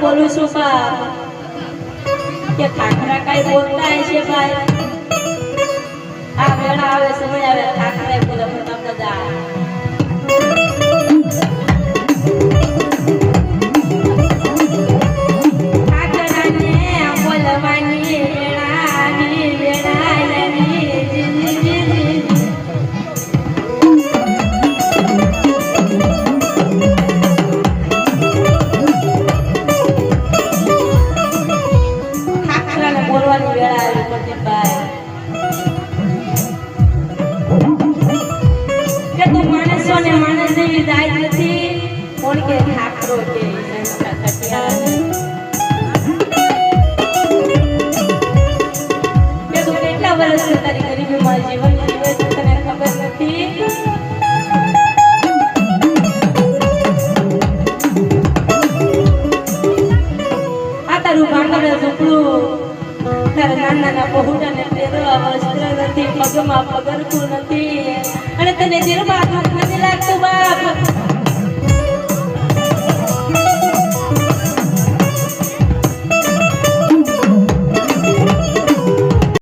bolu supa. Ya kan, rakai buang tai siapa પ્રદીપભાઈ કે તું માણસો માણસ જેવી જાય નથી, કોણ કે ખાખરો કે કેટલા વર્ષથી તારી ગરીબીમાં જીવન જીવે છે તને ખબર નથી? તારું ભાંગડ ઝૂંપડું તારા નાના નાના પહોળાને પહેરવા વસ્ત્ર નથી પગમાં પગરખું નથી. અને તને દિલમાં